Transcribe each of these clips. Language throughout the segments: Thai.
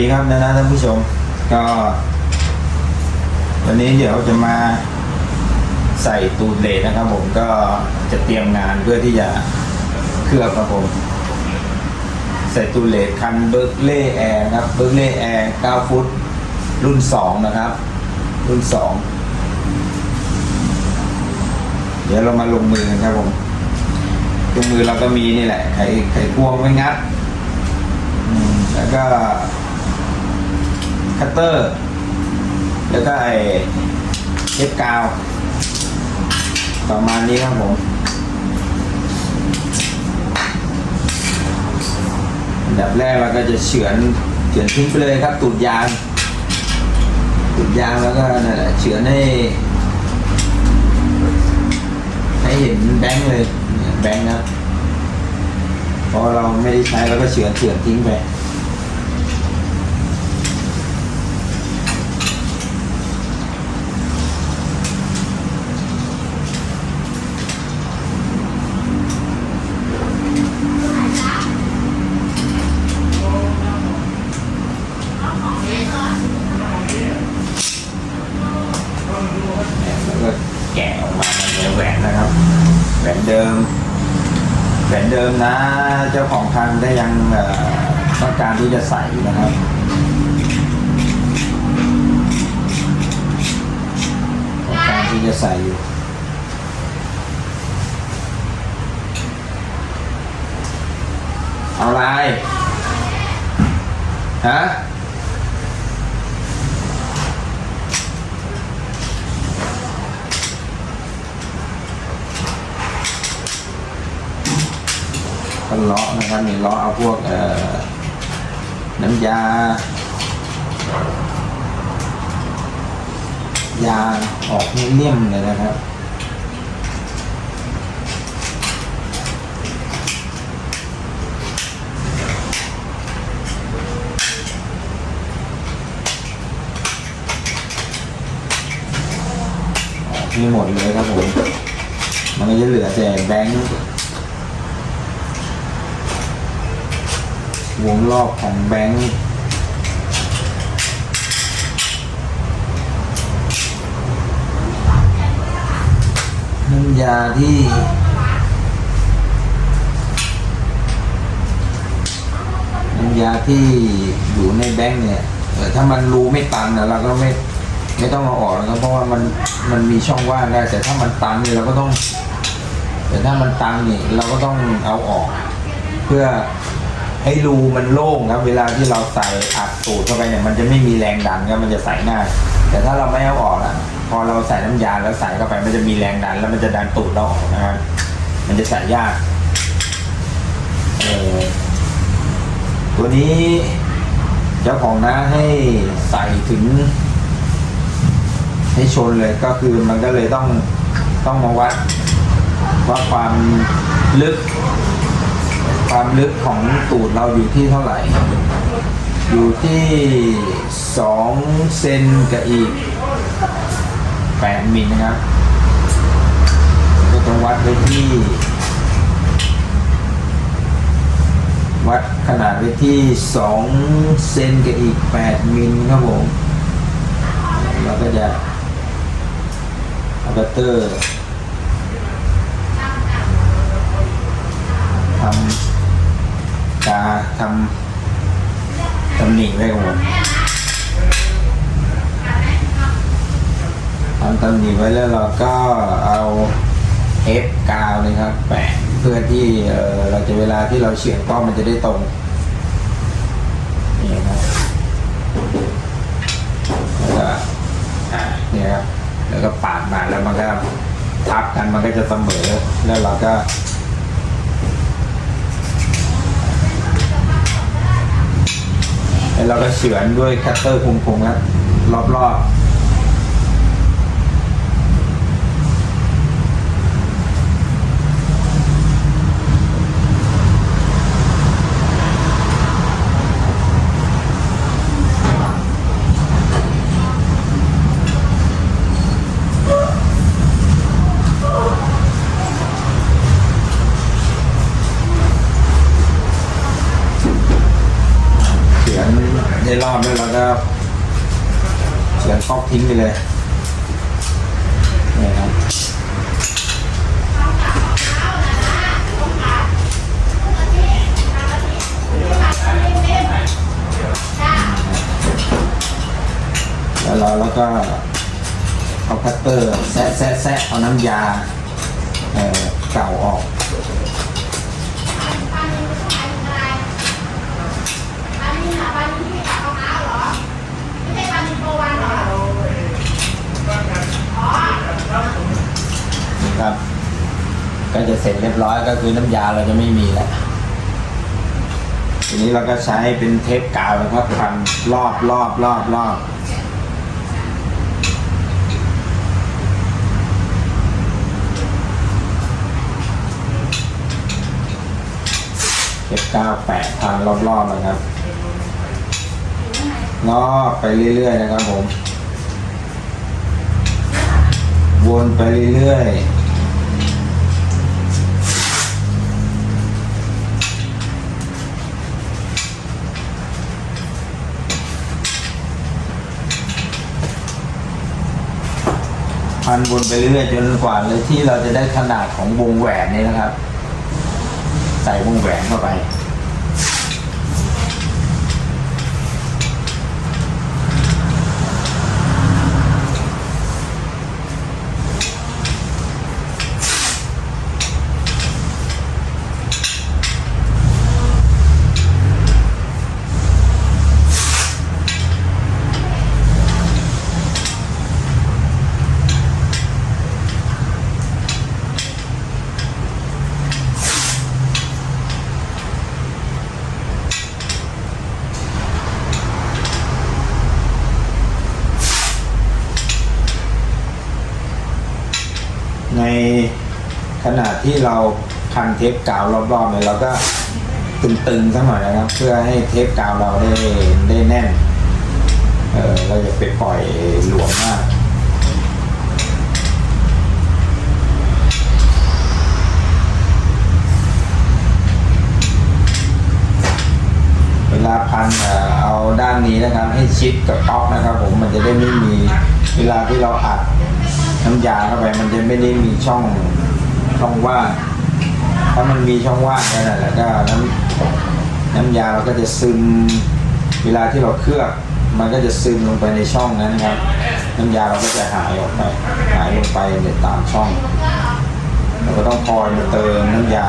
ดีครับนะนะท่านผู้ชม ก็ วันนี้เดี๋ยวจะมาใส่ตูดเลสนะครับ ผมก็จะเตรียมงานเพื่อที่จะเคลือบครับผม ใส่ตูดเลสคันเบิร์กเล่แอร์ครับเบิร์กเล่แอร์9ฟุต รุ่น 2 นะครับ รุ่น 2 เดี๋ยวเรามาลงมือกันครับผมลงมือเราก็มีนี่แหละไขไขควงไว้งัดแล้วก็ คัตเตอร์ แล้วก็ไอ้เทปกาว ประมาณนี้ครับผมอันดับแรกเราก็จะเฉือนเฉือนทิ้งไปเลยครับ ตูดยางตูดยางแล้วก็นั่นแหละเฉือนให้ ให้เห็นแบงค์เลยแบงค์นะครับพอเราไม่ได้ใช้เราก็เฉือนเฉือนทิ้งไป แล้วก็แกะออกมาเป็นแหวนนะครับ แหวนเดิม แหวนเดิมนะ เจ้าของได้ยังต้องการที่จะใส่นะครับต้องการที่จะใส่อยู่เอาอะไรฮะ เลาะนะครับนี่เลาะเอาพวกน้ำยายาออกเลี่ยมเลยนะครับออกที่หมดเลยครับผม มันก็จะเหลือแต่แบงค์ วงรอบของแบงค์น้ำยาที่น้ำยาที่อยู่ในแบงค์เนี่ยถ้ามันรูไม่ตันนะเราก็ไม่ไม่ต้องเอาออกนะครับเพราะว่ามันมันมีช่องว่างได้ แต่ถ้ามันตันเนี่ยเราก็ต้อง แต่ถ้ามันตันเนี่ยเราก็ต้องเอาออก เพื่อ ให้รูมันโล่งครับ เวลาที่เราใส่อัดตูดเข้าไปเนี่ยมันจะไม่มีแรงดันครับมันจะใส่ง่ายแต่ถ้าเราไม่เอาออกอะ พอเราใส่น้ำยาแล้วใส่เข้าไปมันจะมีแรงดัน แล้วมันจะดันตูดเราออกนะครับมันจะใส่ยากเออตัวนี้เจ้าของน้าให้ใส่ถึง ให้ชนเลยก็คือมันก็เลยต้องต้องมาวัดว่าความลึก ความลึกของตูดเราอยู่ที่เท่าไหร่ อยู่ที่สองเซนกับอีกแปดมิลนะครับ ก็ต้องวัดไว้ที่ วัดขนาดไว้ที่สองเซนกับอีกแปดมิลครับผม เราก็จะเอาบัตเตอร์ ทำตำหนิไว้ก่อนทำตำหนิไว้แล้วเราก็เอาเทปกาวนะครับแปะเพื่อที่เราจะเวลาที่เราเฉียงกล้องมันจะได้ตรงนี่ครับแล้วก็เนี่ยครับแล้วก็ปาดมาแล้วมันก็ทับกันมันก็จะเสมอแล้วเราก็ แล้วเราก็เฉือนด้วยคัตเตอร์คงๆครับรอบ ออกทิ้งไปเลยนี่ครับแล้วเราแล้วก็เอาคัตเตอร์แซะแซะแซะเอาน้ำยาเอ่อเก่าออก นี่ครับ ก็จะเสร็จเรียบร้อยก็คือน้ำยาเราจะไม่มีแล้ว ทีนี้เราก็ใช้เป็นเทปกาวนะครับพันรอบรอบรอบรอบเทปกาวแปะพันรอบๆนะครับรอบไปเรื่อยๆนะครับผม วนไปเรื่อยๆ พันวนไปเรื่อยจนกว่าเลยที่เราจะได้ขนาดของวงแหวนนี้นะครับ ใส่วงแหวนเข้าไป ในขณะที่ เราพันเทปกาวรอบๆเนี่ยเราก็ตึงๆสักหน่อยนะครับ เพื่อให้เทปกาวเราได้ได้แน่น เออเราอย่าไปปล่อยหลวมมากเวลาพันเอาด้านนี้นะครับ ให้ชิดกับก๊อกนะครับ ผมมันจะได้ไม่มีเวลาที่เราอัดน้ำยาเข้าไปมันจะไม่ได้มีช่อง ช่องว่างถ้ามันมีช่องว่างนั่นแหละก็น้ำน้ำยาเราก็จะซึมเวลาที่เราเคลือบมันก็จะซึมลงไปในช่องนั้นครับ น้ำยาเราก็จะหายออกไปหายลงไปในตามช่องเราก็ต้องคอยมาเติมน้ำยา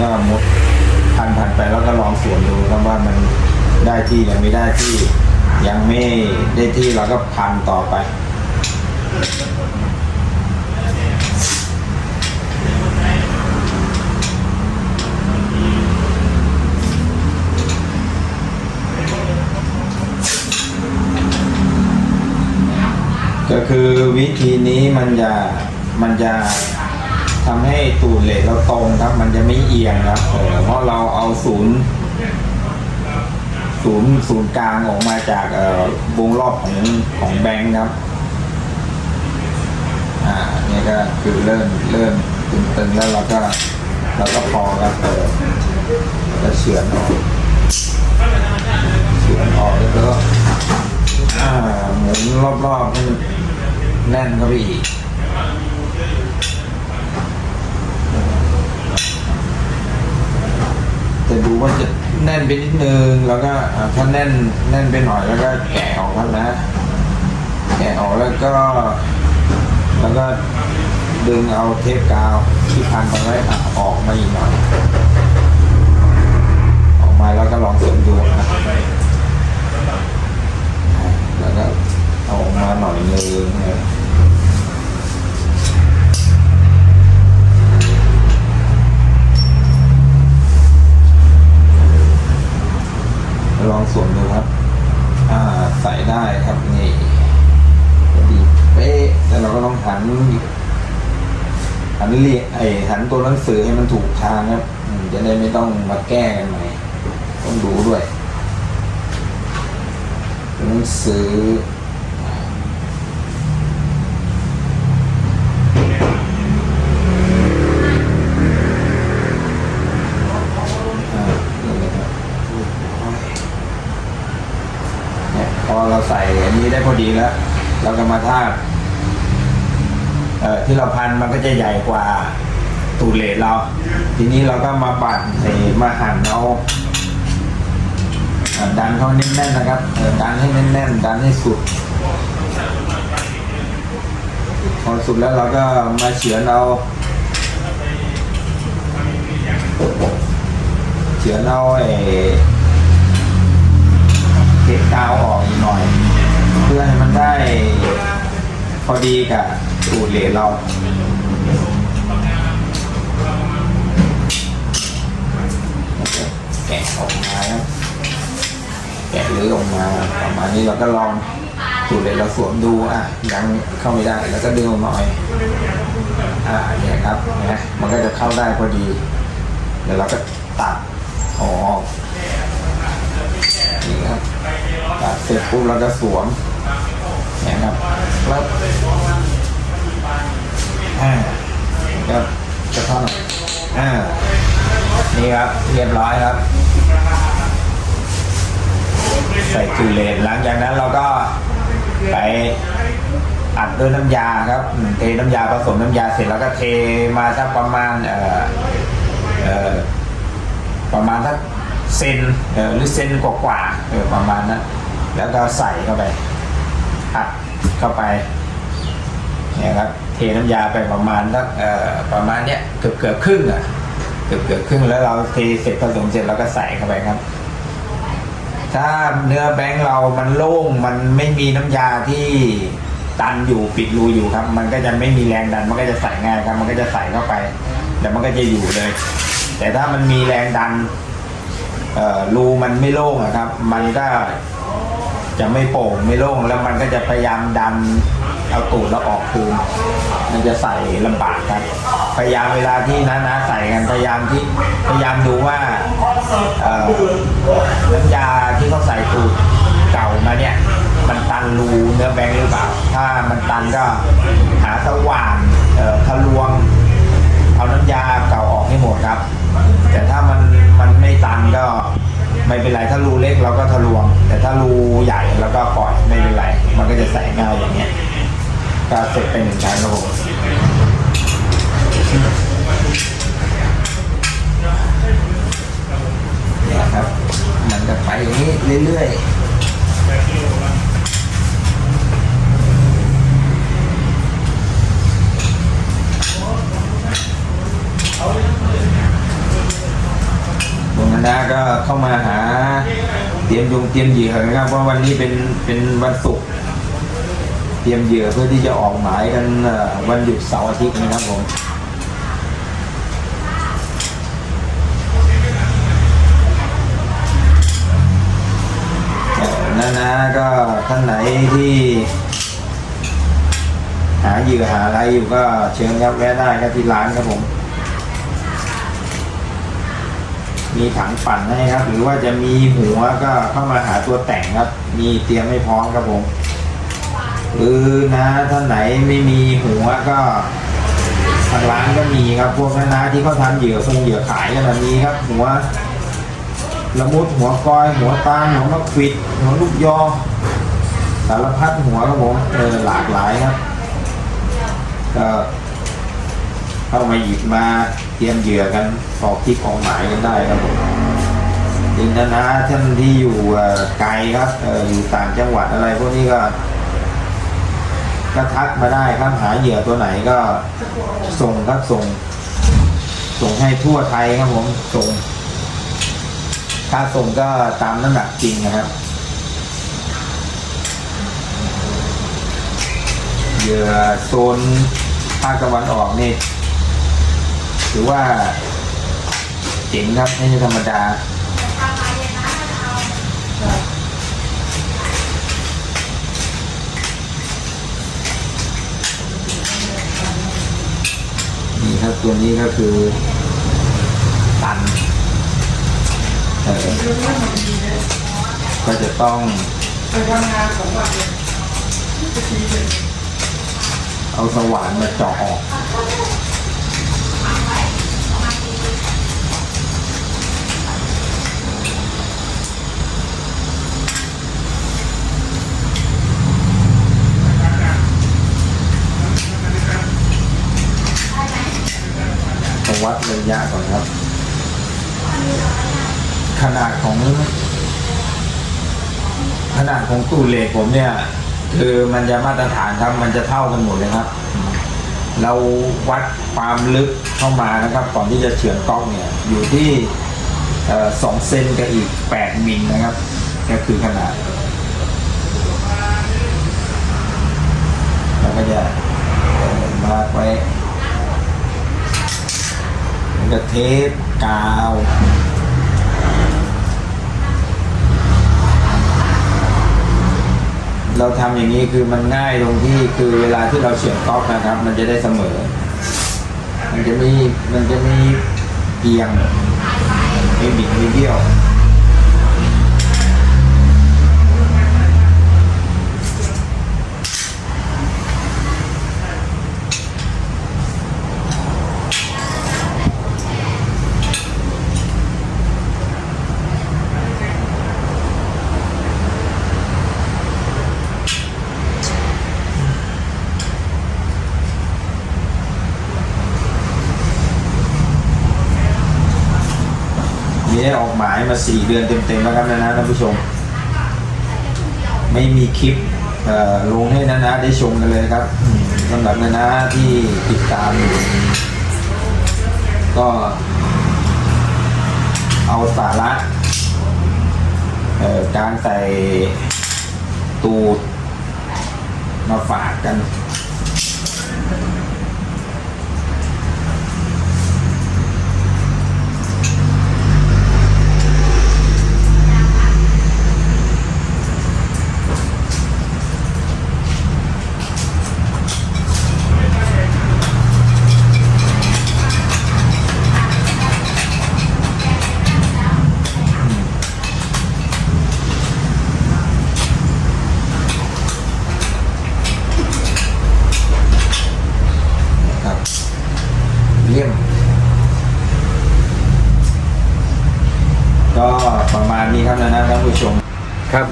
ก็มุดพันพันไปแล้วก็ลองสวนดูครับว่ามันได้ที่ยังไม่ได้ที่ ยังไม่ได้ที่เราก็พันต่อไปก็คือวิธีนี้มันจะมันจะ ทำให้ตูดเหล็กเราตรงครับ มันจะไม่เอียงครับเพราะเราเอาศูนย์ศูนย์ศูนย์กลางออกมาจากเอ่อวงรอบของของแบงค์ครับ อ่าเนี่ยก็คือเริ่มเริ่มตึงๆแล้วเราก็เราก็พอครับเออจะเฉือนออกเฉือนออกแล้วก็อ่าหมุนรอบๆให้มันแน่นเข้าไปอีก จะดูว่าจะแน่นไปนิดนึงแล้วก็ถ้าแน่นแน่นไปหน่อยแล้วก็แกะออกครับนะ แกะออกแล้วก็ แล้วก็ดึงเอาเทปกาวที่พันมาไว้ออกมาอีกหน่อยออกมาแล้วก็ลองเสริมดูนะอะแล้วก็เอาออกมาหน่อยนึงนะ ลองสวมดูครับ อ่าใส่ได้ครับนี่พอดีเป๊ะแต่เราก็ต้องหันหันเรียไอหันตัวหนังสือให้มันถูกทางครับจะได้ไม่ต้องมาแก้กันใหม่ต้องดูด้วยตัวหนังสืออ่านี่นะครับเนี่ยพอเราใส่อันนี้ ได้พอดีแล้ว เราก็มาทาบที่เราพันมันก็จะใหญ่กว่าตูดเลดเรา ทีนี้เราก็มาบั่นเอ่มาหั่นเอาดันเขาแน่นๆนะครับดันให้แน่นๆดันให้สุด พอสุดแล้วเราก็มาเฉือนเอาเฉือนเอาไอ้เกล็ดกาวออกหน่อย พื่อให้มันได้พอดีกับตูดเหลนเราแกะออกมาครับแกะหรือออกมาประมาณนี้เราก็ลองตูดเหลนเราสวมดูอะยังเข้าไม่ได้แล้วก็ดึงออกหน่อยอ่าเนี่ยครับนะมันก็จะเข้าได้พอดีเดี๋ยวเราก็ตัดออกนี่ครับตัดเสร็จปุ๊บเราก็สวม นี่ยครับแล้วอ่าก็จะเข้าหน่อยอ่านี่ครับเรียบร้อยครับ ใส่จูเลนหลังจากนั้นเราก็ไปอัดด้วยน้ำยาครับเทน้ำยาผสมน้ำยาเสร็จแล้วก็เทมาสักประมาณเอ่อเอ่อประมาณสักเซนเออหรือเซนกว่าๆเออประมาณนั้นแล้วก็ใส่เข้าไป อัดเข้าไปเนี่ยครับเทน้ำยาไปประมาณสักประมาณเนี้ยเกือบเกือบครึ่งอะเกือบเกือบครึ่งแล้วเราเทเสร็จผสมเสร็จแล้วก็ใส่เข้าไปครับ ถ้าเนื้อแบงค์เรามันโล่งมันไม่มีน้ำยาที่ตันอยู่ปิดรูอยู่ครับ มันก็จะไม่มีแรงดัน มันก็จะใส่ง่ายครับ มันก็จะใส่เข้าไปแล้วมันก็จะอยู่เลย แต่ถ้ามันมีแรงดันรูมันไม่โล่งอะครับ มันก็ จะไม่โป่งไม่โล่งแล้วมันก็จะพยายามดันเอาตูดแล้วออกคืนมันจะใส่ลำบากครับ พยายามเวลาที่น้าๆใส่กันพยายามที่พยายามดูว่าน้ำยาที่เขาใส่ตูดเก่ามาเนี่ย มันตันรูเนื้อแบงค์หรือเปล่า ถ้ามันตันก็หาสว่านทะลวง เอาน้ำยาเก่าออกให้หมดครับ แต่ถ้ามันมันไม่ตันก็ ไม่เป็นไรถ้ารูเล็กเราก็ทะลวง แต่ถ้ารูใหญ่เราก็ปล่อยไม่เป็นไร มันก็จะใส่ง่ายอย่างเงี้ยก็เสร็จไปหนึ่งชั้นครับผมนี่ครับ มันจะไปอย่างนี้เรื่อยๆ ตรงนั้นนะ ก็เข้ามาหาเตรียมยงเตรียมเหยื่อนะครับเพราะวันนี้เป็นเป็นวันศุกร์เตรียมเหยื่อเพื่อที่จะออกหมายกันวันหยุดเสาร์อาทิตย์นะครับผมนั่นนะก็ท่านไหนที่ หาเหยื่อหาอะไรอยู่ก็เชิญครับแวะได้ครับที่ร้านครับผม มีถังปั่นให้ครับ หรือว่าจะมีหัวก็เข้ามาหาตัวแต่งครับ มีเตรียมให้พร้อมครับผมหรือนะท่านไหนไม่มีหัวก็ทางร้านก็มีครับพวกน้าๆที่เขาทำเหยื่อทรงเหยื่อขายกันแบบนี้ครับ หัวละมุดหัวกอย หัวตาลหัวมะขวิดหัวลูกยอสารพัดหัวครับผมเออหลากหลายครับก็เข้ามาหยิบมา ตรียมเหยื่อกันออกที่ของหมายกันได้ครับผมจริงนะนะท่านที่อยู่ไกลครับเอ่ออยู่ต่างจังหวัดอะไรพวกนี้ก็ก็ทักมาได้ครับหาเหยื่อตัวไหนก็ส่งครับส่ง ส่งให้ทั่วไทยครับผมส่งค่าส่งก็ตามน้ำหนักจริงนะครับเหยื่อโซนภาคตะวันออกนี่ ถือว่าเจ๋งครับไม่ใช่ธรรมดานี่ครับตัวนี้ก็คือตันก็จะต้องเอาสว่านมาเจาะออก วัดระยะก่อนครับ ขนาดของ ขนาดของตู้เหล็กผมเนี่ย คือมันจะมาตรฐานครับมันจะเท่ากันหมดเลยครับ เราวัดความลึกเข้ามานะครับ ก่อนที่จะเฉือนกล้องเนี่ย อยู่ที่สองเซนกับอีกแปดมิลนะครับ ก็คือขนาด แล้วก็จะเอ่อมาร์กไว้ แล้วก็เทปกาวเราทำอย่างนี้คือมันง่ายตรงที่คือเวลาที่เราเฉือนก๊อกนะครับ มันจะได้เสมอ มันจะไม่มันจะไม่เอียงไม่บิดไม่เบี้ยว มีได้ออกหมายมาสี่เดือนเต็มๆแล้วครับนะนะท่านผู้ชม ไม่มีคลิปลงให้นะนะได้ชมกันเลยครับสำหรับนะนะที่ติดตาม ก็เอาสาระการใส่ตูดมาฝากกัน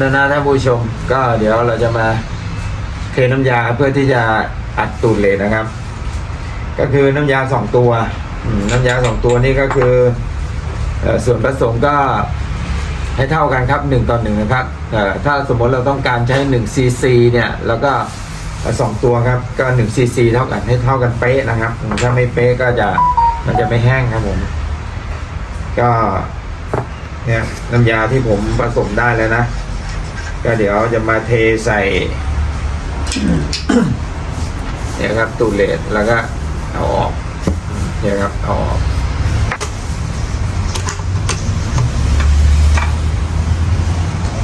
นะนะท่านผู้ชม ก็เดี๋ยวเราจะมาเทน้ำยาเพื่อที่จะอัดตูดเลนนะครับ ก็คือน้ำยาสองตัวน้ำยาสองตัวนี้ก็คือส่วนผสมก็ให้เท่ากันครับหนึ่งต่อหนึ่งนะครับถ้าสมมติเราต้องการใช้หนึ่งซีซีเนี่ยแล้วก็สองตัวครับก็หนึ่งซีซีเท่ากันให้เท่ากันเป๊ะนะครับ ถ้าไม่เป๊ะก็จะมันจะไม่แห้งครับผม ก็เนี่ยน้ำยาที่ผมผสมได้แล้วนะ ก็เดี๋ยวจะมาเทใส่เนี่ยครับตูเลดแล้วก็เอาออกเนี่ยครับเอาออก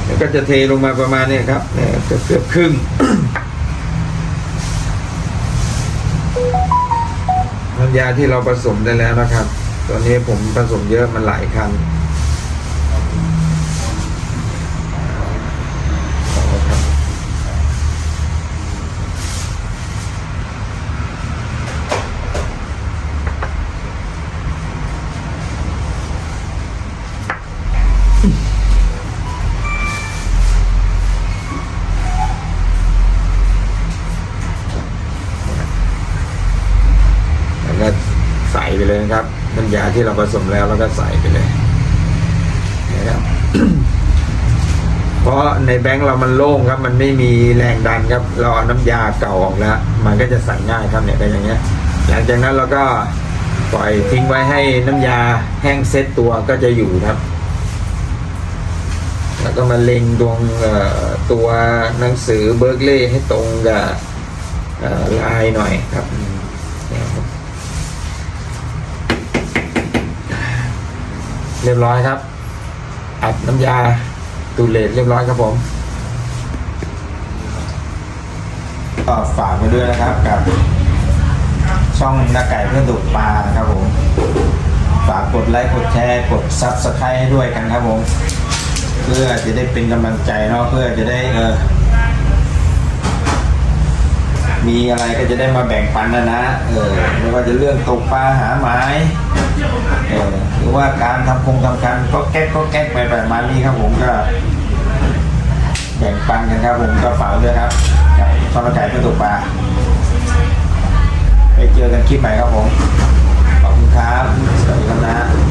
แล้วก็จะเทลงมาประมาณนี้ครับเนี่ยเกือบครึ่งน้ำยาที่เราผสมได้แล้วนะครับ ตอนนี้ผมผสมเยอะมันหลายครั้ ไปเลยนะครับน้ำยาที่เราผสมแล้วแล้วก็ใส่ไปเลยนะครับเพราะในแบงค์เรามันโล่งครับ มันไม่มีแรงดันครับ เราเอาน้ำยาเก่าออกแล้ว มันก็จะใส่ง่ายครับเนี่ยก็อย่างเงี้ย หลังจากนั้นเราก็ปล่อยทิ้งไว้ให้น้ำยาแห้งเซ็ตตัวก็จะอยู่ครับ แล้วก็มาเล็งดวงตัวหนังสือเบิร์กเล่ให้ตรงกับลายหน่อยครับอืมเนี่ยครับ เรียบร้อยครับ อัดน้ำยาตูเลตเรียบร้อยครับผม ก็ฝากไปด้วยนะครับกับ ช่องนาไก่เพื่อนตกปลาครับผม ฝากกดไลค์กดแชร์กดซับสไครต์ให้ด้วยกันครับผม เพื่อจะได้เป็นกำลังใจเนาะเพื่อจะได้เออ มีอะไรก็จะได้มาแบ่งปันนะนะ เออไม่ว่าจะเรื่องตกปลาหาไม้เออหรือว่าการทำคงทำกันก็แก๊กก็แก๊กไปประมาณนี้ครับผมก็ แบ่งปันกันครับผมก็ฝากด้วยครับกับช่องนาไก่เพื่อตกปลาไปเจอกันคลิปใหม่ครับผมขอบคุณครับสวัสดีครับนะ